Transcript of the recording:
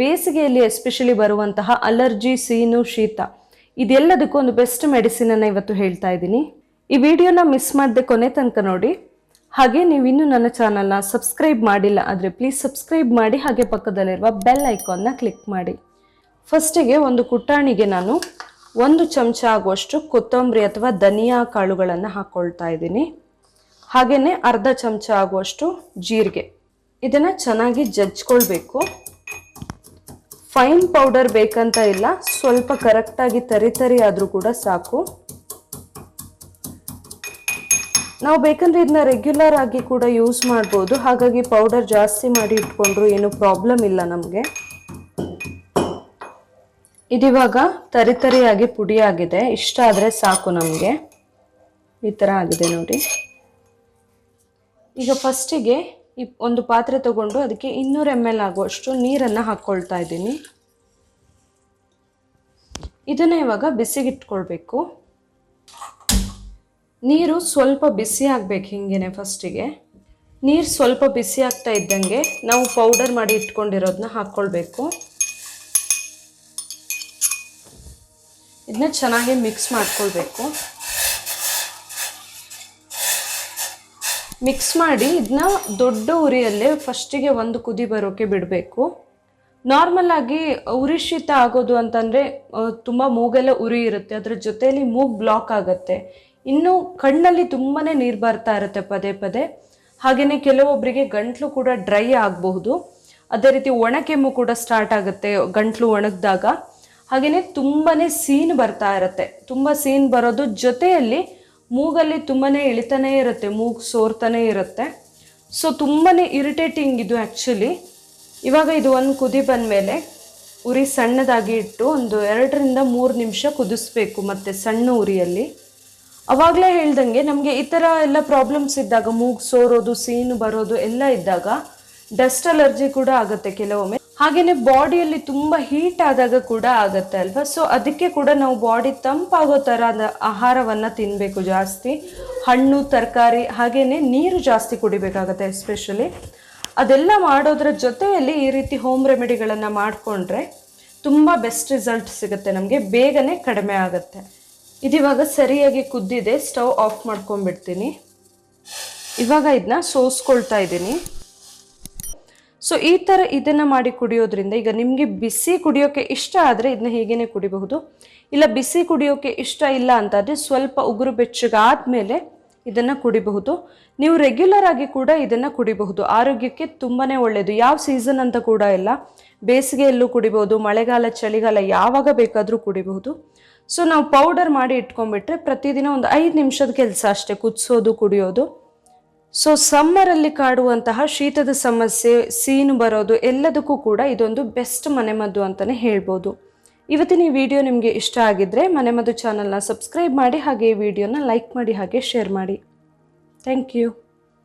ಬೇಸಿಗೆಯಲ್ಲಿ ಎಸ್ಪೆಷಲಿ ಬರುವಂತಹ ಅಲರ್ಜಿ ಸೀನು, ಶೀತ, ಇದೆಲ್ಲದಕ್ಕೂ ಒಂದು ಬೆಸ್ಟ್ ಮೆಡಿಸಿನ್ ಅನ್ನ ಇವತ್ತು ಹೇಳ್ತಾ ಇದ್ದೀನಿ. ಈ ವಿಡಿಯೋನ ಮಿಸ್ ಮಾಡದೆ ಕೊನೆ ತನಕ ನೋಡಿ. ಹಾಗೆ ನೀವು ಇನ್ನೂ ನನ್ನ ಚಾನಲ್ನ ಸಬ್ಸ್ಕ್ರೈಬ್ ಮಾಡಿಲ್ಲ ಆದರೆ ಪ್ಲೀಸ್ ಸಬ್ಸ್ಕ್ರೈಬ್ ಮಾಡಿ, ಹಾಗೆ ಪಕ್ಕದಲ್ಲಿರುವ ಬೆಲ್ ಐಕಾನ್ನ ಕ್ಲಿಕ್ ಮಾಡಿ. ಫಸ್ಟಿಗೆ ಒಂದು ಕುಟ್ಟಾಣಿಗೆ ನಾನು ಒಂದು ಚಮಚ ಆಗುವಷ್ಟು ಕೊತ್ತಂಬರಿ ಅಥವಾ ಧನಿಯಾ ಕಾಳುಗಳನ್ನು ಹಾಕ್ಕೊಳ್ತಾ ಇದ್ದೀನಿ. ಹಾಗೆಯೇ ಅರ್ಧ ಚಮಚ ಆಗುವಷ್ಟು ಜೀರಿಗೆ. ಇದನ್ನು ಚೆನ್ನಾಗಿ ಜಜ್ಕೊಳ್ಬೇಕು ಫೈನ್ ಪೌಡರ್ ಬೇಕಂತ ಇಲ್ಲ, ಸ್ವಲ್ಪ ಕರೆಕ್ಟಾಗಿ ತರಿ ತರಿ ಆದರೂ ಕೂಡ ಸಾಕು. ನಾವು ಬೇಕಂದ್ರೆ ಇದನ್ನ ರೆಗ್ಯುಲರ್ ಆಗಿ ಕೂಡ ಯೂಸ್ ಮಾಡ್ಬೋದು. ಹಾಗಾಗಿ ಪೌಡರ್ ಜಾಸ್ತಿ ಮಾಡಿ ಇಟ್ಕೊಂಡ್ರು ಏನು ಪ್ರಾಬ್ಲಮ್ ಇಲ್ಲ ನಮಗೆ. ಇದಿವಾಗ ತರಿ ತರಿಯಾಗಿ ಪುಡಿ ಆಗಿದೆ. ಇಷ್ಟ ಆದರೆ ಸಾಕು ನಮಗೆ. ಈ ಥರ ಆಗಿದೆ ನೋಡಿ. ಈಗ ಫಸ್ಟಿಗೆ ಈ ಒಂದು ಪಾತ್ರೆ ತಗೊಂಡು ಅದಕ್ಕೆ ಇನ್ನೂರು ಎಂ ಎಲ್ ಆಗುವಷ್ಟು ನೀರನ್ನು ಹಾಕ್ಕೊಳ್ತಾ ಇದ್ದೀನಿ. ಇದನ್ನು ಇವಾಗ ಬಿಸಿಗಿಟ್ಕೊಳ್ಬೇಕು. ನೀರು ಸ್ವಲ್ಪ ಬಿಸಿ ಆಗಬೇಕು ಹಿಂಗೇನೆ ಫಸ್ಟಿಗೆ. ನೀರು ಸ್ವಲ್ಪ ಬಿಸಿ ಆಗ್ತಾ ಇದ್ದಂಗೆ ನಾವು ಪೌಡರ್ ಮಾಡಿ ಇಟ್ಕೊಂಡಿರೋದನ್ನ ಹಾಕ್ಕೊಳ್ಬೇಕು ಇದನ್ನ ಚೆನ್ನಾಗಿ ಮಿಕ್ಸ್ ಮಾಡ್ಕೊಳ್ಬೇಕು. ಮಿಕ್ಸ್ ಮಾಡಿ ಇದನ್ನ ದೊಡ್ಡ ಉರಿಯಲ್ಲೇ ಫಸ್ಟಿಗೆ ಒಂದು ಕುದಿ ಬರೋಕೆ ಬಿಡಬೇಕು. ನಾರ್ಮಲ್ ಆಗಿ ಉರಿ ಶೀತ ಆಗೋದು ಅಂತಂದರೆ ತುಂಬ ಮೂಗೆಲ್ಲ ಉರಿ ಇರುತ್ತೆ. ಅದರ ಜೊತೆಯಲ್ಲಿ ಮೂಗ್ ಬ್ಲಾಕ್ ಆಗುತ್ತೆ. ಇನ್ನು ಕಣ್ಣಲ್ಲಿ ತುಂಬಾ ನೀರು ಬರ್ತಾ ಇರುತ್ತೆ ಪದೇ ಪದೇ. ಹಾಗೆಯೇ ಕೆಲವೊಬ್ಬರಿಗೆ ಗಂಟ್ಲು ಕೂಡ ಡ್ರೈ ಆಗಬಹುದು. ಅದೇ ರೀತಿ ಒಣ ಕೆಮ್ಮು ಕೂಡ ಸ್ಟಾರ್ಟ್ ಆಗುತ್ತೆ ಗಂಟ್ಲು ಒಣಗಿದಾಗ. ಹಾಗೆಯೇ ತುಂಬಾ ಸೀನ್ ಬರ್ತಾ ಇರುತ್ತೆ. ತುಂಬ ಸೀನ್ ಬರೋದು ಜೊತೆಯಲ್ಲಿ ಮೂಗಲ್ಲಿ ತುಂಬಾ ಇಳಿತಾನೇ ಇರುತ್ತೆ, ಮೂಗು ಸೋರ್ತಾನೆ ಇರುತ್ತೆ. ಸೊ ತುಂಬಾ ಇರಿಟೇಟಿಂಗ್ ಇದು ಆ್ಯಕ್ಚುಲಿ ಇವಾಗ ಇದು ಒಂದು ಕುದಿ ಬಂದಮೇಲೆ ಉರಿ ಸಣ್ಣದಾಗಿ ಇಟ್ಟು ಒಂದು ಎರಡರಿಂದ ಮೂರು ನಿಮಿಷ ಕುದಿಸ್ಬೇಕು ಮತ್ತು ಸಣ್ಣ ಉರಿಯಲ್ಲಿ. ಅವಾಗಲೇ ಹೇಳ್ದಂಗೆ ನಮಗೆ ಈ ಥರ ಎಲ್ಲ ಪ್ರಾಬ್ಲಮ್ಸ್ ಇದ್ದಾಗ, ಮೂಗು ಸೋರೋದು, ಸೀನು ಬರೋದು ಎಲ್ಲ ಇದ್ದಾಗ ಡಸ್ಟ್ ಅಲರ್ಜಿ ಕೂಡ ಆಗುತ್ತೆ ಕೆಲವೊಮ್ಮೆ. ಹಾಗೆಯೇ ಬಾಡಿಯಲ್ಲಿ ತುಂಬ ಹೀಟ್ ಆದಾಗ ಕೂಡ ಆಗುತ್ತೆ ಅಲ್ವಾ? ಸೊ ಅದಕ್ಕೆ ಕೂಡ ನಾವು ಬಾಡಿ ತಂಪಾಗೋ ಥರ ಆಹಾರವನ್ನು ತಿನ್ನಬೇಕು ಜಾಸ್ತಿ. ಹಣ್ಣು, ತರಕಾರಿ ಹಾಗೆಯೇ ನೀರು ಜಾಸ್ತಿ ಕುಡಿಬೇಕಾಗತ್ತೆ ಎಸ್ಪೆಷಲಿ ಅದೆಲ್ಲ ಮಾಡೋದ್ರ ಜೊತೆಯಲ್ಲಿ ಈ ರೀತಿ ಹೋಮ್ ರೆಮಿಡಿಗಳನ್ನು ಮಾಡಿಕೊಂಡ್ರೆ ತುಂಬ ಬೆಸ್ಟ್ ರಿಸಲ್ಟ್ ಸಿಗುತ್ತೆ ನಮಗೆ, ಬೇಗನೆ ಕಡಿಮೆ ಆಗುತ್ತೆ. ಇದಿವಾಗ ಸರಿಯಾಗಿ ಕುದ್ದಿದೆ ಸ್ಟವ್ ಆಫ್ ಮಾಡ್ಕೊಂಡ್ಬಿಡ್ತೀನಿ. ಇವಾಗ ಇದನ್ನ ಸೋಸ್ಕೊಳ್ತಾ ಇದ್ದೀನಿ. ಸೊ ಈ ಥರ ಇದನ್ನು ಮಾಡಿ ಕುಡಿಯೋದ್ರಿಂದ ಈಗ ನಿಮಗೆ ಬಿಸಿ ಕುಡಿಯೋಕ್ಕೆ ಇಷ್ಟ ಆದರೆ ಇದನ್ನ ಹೇಗೇನೆ ಕುಡಿಬಹುದು? ಇಲ್ಲ ಬಿಸಿ ಕುಡಿಯೋಕ್ಕೆ ಇಷ್ಟ ಇಲ್ಲ ಅಂತಾದರೆ ಸ್ವಲ್ಪ ಉಗುರು ಬೆಚ್ಚಗಾದ್ಮೇಲೆ ಇದನ್ನು ಕುಡಿಬಹುದು. ನೀವು ರೆಗ್ಯುಲರ್ ಆಗಿ ಕೂಡ ಇದನ್ನು ಕುಡಿಬಹುದು. ಆರೋಗ್ಯಕ್ಕೆ ತುಂಬಾ ಒಳ್ಳೆಯದು ಯಾವ ಸೀಸನ್ ಅಂತ ಕೂಡ ಇಲ್ಲ. ಬೇಸಿಗೆಯಲ್ಲೂ ಕುಡಿಬಹುದು, ಮಳೆಗಾಲ, ಚಳಿಗಾಲ ಯಾವಾಗ ಬೇಕಾದರೂ ಕುಡಿಬಹುದು. ಸೊ ನಾವು ಪೌಡರ್ ಮಾಡಿ ಇಟ್ಕೊಂಡ್ಬಿಟ್ರೆ ಪ್ರತಿದಿನ ಒಂದು ಐದು ನಿಮಿಷದ ಕೆಲಸ ಅಷ್ಟೇ. ಕುದಿಸೋದು, ಕುಡಿಯೋದು. ಸೊ ಸಮ್ಮರಲ್ಲಿ ಕಾಡುವಂತಹ ಶೀತದ ಸಮಸ್ಯೆ, ಸೀನು ಬರೋದು ಎಲ್ಲದಕ್ಕೂ ಕೂಡ ಇದೊಂದು ಬೆಸ್ಟ್ ಮನೆಮದ್ದು ಅಂತಲೇ ಹೇಳ್ಬೋದು. ಇವತ್ತಿನ ಈ ವಿಡಿಯೋ ನಿಮಗೆ ಇಷ್ಟ ಆಗಿದ್ದರೆ ಮನೆಮದ್ದು ಚಾನಲ್ನ ಸಬ್ಸ್ಕ್ರೈಬ್ ಮಾಡಿ, ಹಾಗೆ ಈ ವಿಡಿಯೋನ ಲೈಕ್ ಮಾಡಿ, ಹಾಗೆ ಶೇರ್ ಮಾಡಿ. Thank you